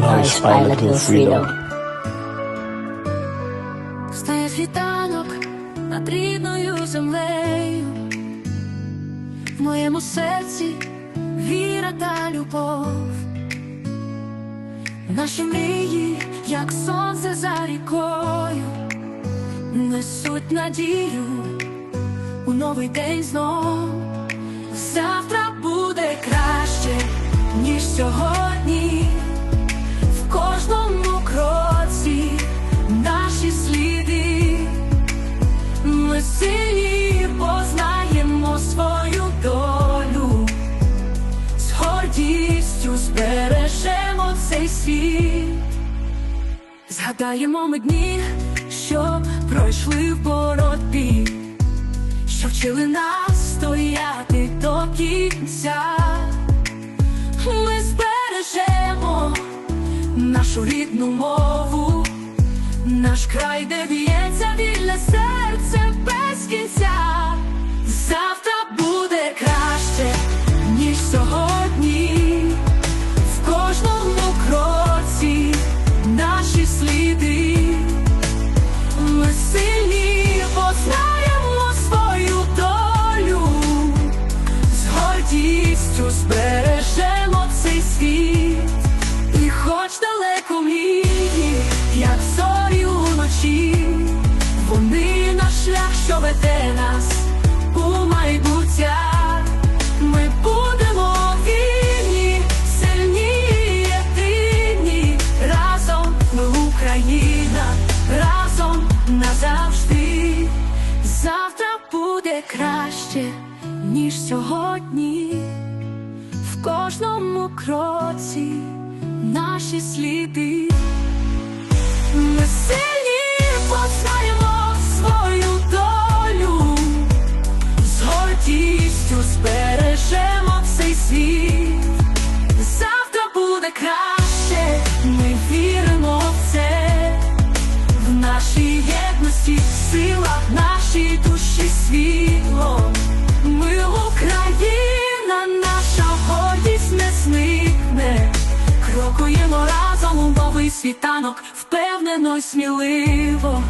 Noise Pilot will freedom. Стає світанок над рідною землею, в моєму серці віра та любов, наші мрії, як сонце за рікою, несуть надію у новий день знов. Завтра буде краще, ніж сьогодні. Ми познаємо свою долю, з гордістю збережемо цей світ, згадаємо ми дні, що пройшли в боротьбі, що вчили нас стояти до кінця. Ми збережемо нашу рідну мову, наш край, де б'ється вільне серце без кінця. Завтра буде краще, ніж сьогодні. В кожному кроці наші сліди. Ми сильні познаємо свою долю з гордістю збережемо цей світ, і хоч далеко мрії, як зорі шлях, що веде нас у майбуття. Ми будемо вільні, сильні, єдині, разом ми Україна, разом назавжди. Завтра буде краще, ніж сьогодні. В кожному кроці наші сліди. Ми єдності в нашій душі світло. Ми Україна, наша гордість не зникне. Крокуємо разом у новий світанок, впевнено й сміливо.